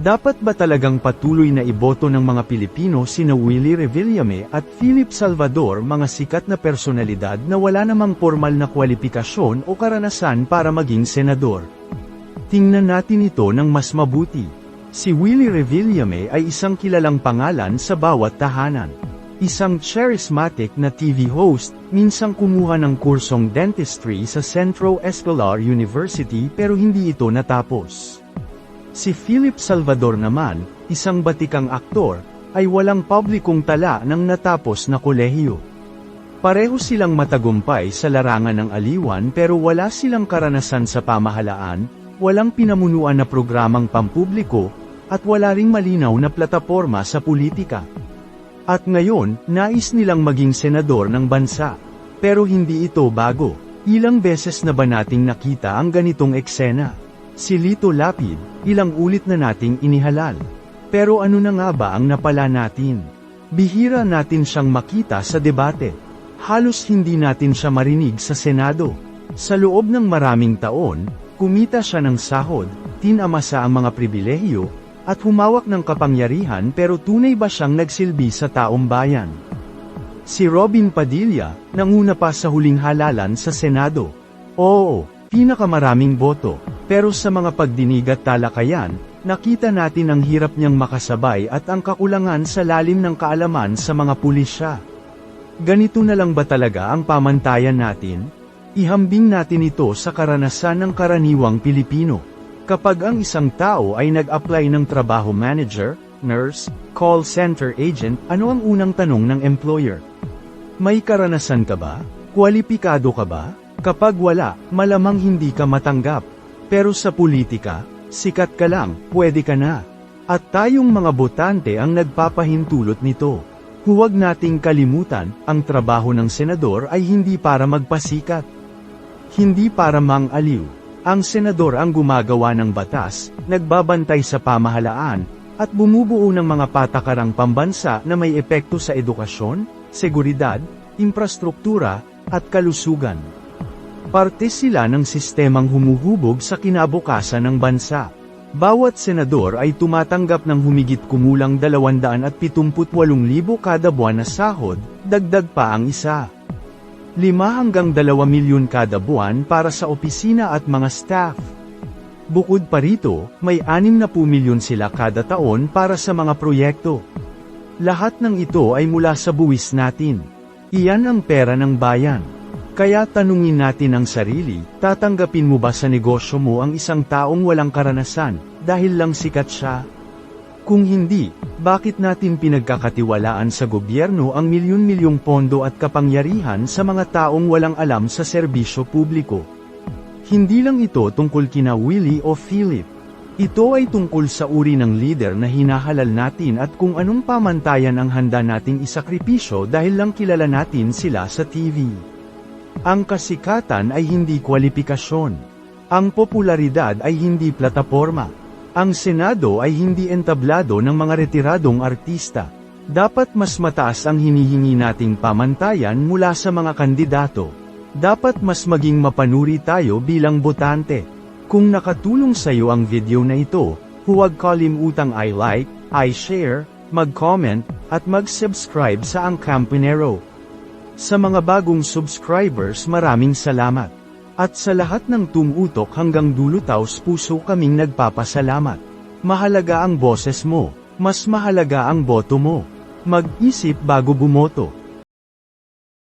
Dapat ba talagang patuloy na iboto ng mga Pilipino sina Willie Revillame at Philip Salvador mga sikat na personalidad na wala namang formal na kwalifikasyon o karanasan para maging senador? Tingnan natin ito ng mas mabuti. Si Willie Revillame ay isang kilalang pangalan sa bawat tahanan. Isang charismatic na TV host, minsang kumuha ng kursong dentistry sa Centro Escolar University pero hindi ito natapos. Si Philip Salvador naman, isang batikang aktor, ay walang publikong tala ng natapos na kolehiyo. Pareho silang matagumpay sa larangan ng aliwan pero wala silang karanasan sa pamahalaan, walang pinamunuan na programang pampubliko, at wala ring malinaw na plataporma sa politika. At ngayon, nais nilang maging senador ng bansa. Pero hindi ito bago. Ilang beses na ba nating nakita ang ganitong eksena? Si Lito Lapid, ilang ulit na nating inihalal. Pero ano na nga ba ang napala natin? Bihira natin siyang makita sa debate. Halos hindi natin siya marinig sa Senado. Sa loob ng maraming taon, kumita siya ng sahod, tinamasa ang mga pribilehiyo, at humawak ng kapangyarihan pero tunay ba siyang nagsilbi sa taong bayan? Si Robin Padilla, nanguna pa sa huling halalan sa Senado. Oo, pinakamaraming boto, pero sa mga pagdinig at talakayan, nakita natin ang hirap niyang makasabay at ang kakulangan sa lalim ng kaalaman sa mga pulisya. Ganito na lang ba talaga ang pamantayan natin? Ihambing natin ito sa karanasan ng karaniwang Pilipino. Kapag ang isang tao ay nag-apply ng trabaho manager, nurse, call center agent, ano ang unang tanong ng employer? May karanasan ka ba? Kwalipikado ka ba? Kapag wala, malamang hindi ka matanggap. Pero sa politika, sikat ka lang, pwede ka na. At tayong mga botante ang nagpapahintulot nito. Huwag nating kalimutan, ang trabaho ng senador ay hindi para magpasikat. Hindi para mang-aliw. Ang senador ang gumagawa ng batas, nagbabantay sa pamahalaan, at bumubuo ng mga patakarang pambansa na may epekto sa edukasyon, seguridad, infrastruktura, at kalusugan. Parte sila ng sistemang humuhubog sa kinabukasan ng bansa. Bawat senador ay tumatanggap ng humigit kumulang 278,000 kada buwan na sahod, dagdag pa ang isa. 5 hanggang 2 milyon kada buwan para sa opisina at mga staff. Bukod pa rito, may 60 milyon sila kada taon para sa mga proyekto. Lahat ng ito ay mula sa buwis natin. Iyan ang pera ng bayan. Kaya tanungin natin ang sarili, tatanggapin mo ba sa negosyo mo ang isang taong walang karanasan, dahil lang sikat siya? Kung hindi, bakit natin pinagkakatiwalaan sa gobyerno ang milyon-milyong pondo at kapangyarihan sa mga taong walang alam sa serbisyo publiko? Hindi lang ito tungkol kina Willie o Philip. Ito ay tungkol sa uri ng leader na hinahalal natin at kung anong pamantayan ang handa nating isakripisyo dahil lang kilala natin sila sa TV. Ang kasikatan ay hindi kwalifikasyon. Ang popularidad ay hindi plataporma. Ang Senado ay hindi entablado ng mga retiradong artista. Dapat mas mataas ang hinihingi nating pamantayan mula sa mga kandidato. Dapat mas maging mapanuri tayo bilang botante. Kung nakatulong sa iyo ang video na ito, huwag kalimutang i-like, i-share, mag-comment, at mag-subscribe sa Ang Campanero. Sa mga bagong subscribers maraming salamat. At sa lahat ng tumutok hanggang dulo taos puso kaming nagpapasalamat. Mahalaga ang boses mo, mas mahalaga ang boto mo. Mag-isip bago bumoto.